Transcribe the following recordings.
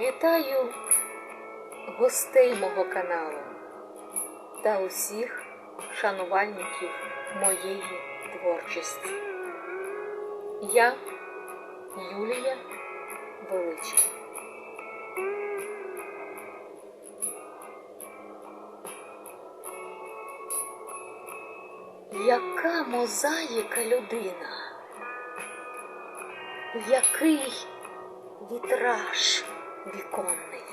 Вітаю гостей мого каналу та усіх шанувальників моєї творчості. Я Юлія Величко. Яка мозаїка людина? Який вітраж віконний?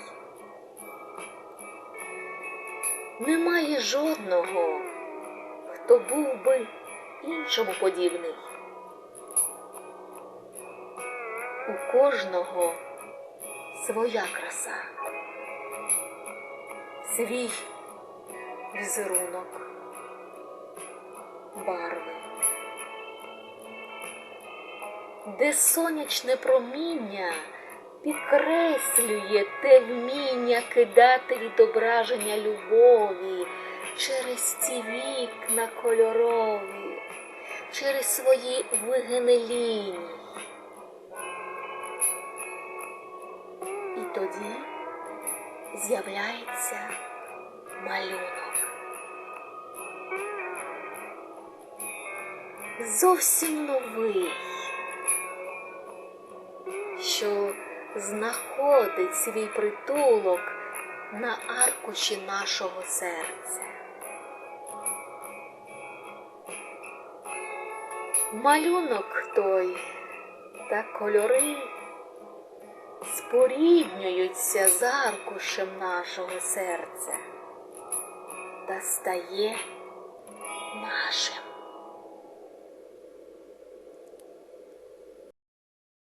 Немає жодного, хто був би іншому подібний. У кожного своя краса, свій візерунок, барви, де сонячне проміння підкреслює те вміння кидати відображення любові через ці вікна кольорові, через свої вигини. І тоді з'являється малюнок. Зовсім новий, знаходить свій притулок на аркуші нашого серця. Малюнок той та кольори споріднюються з аркушем нашого серця та стає нашим.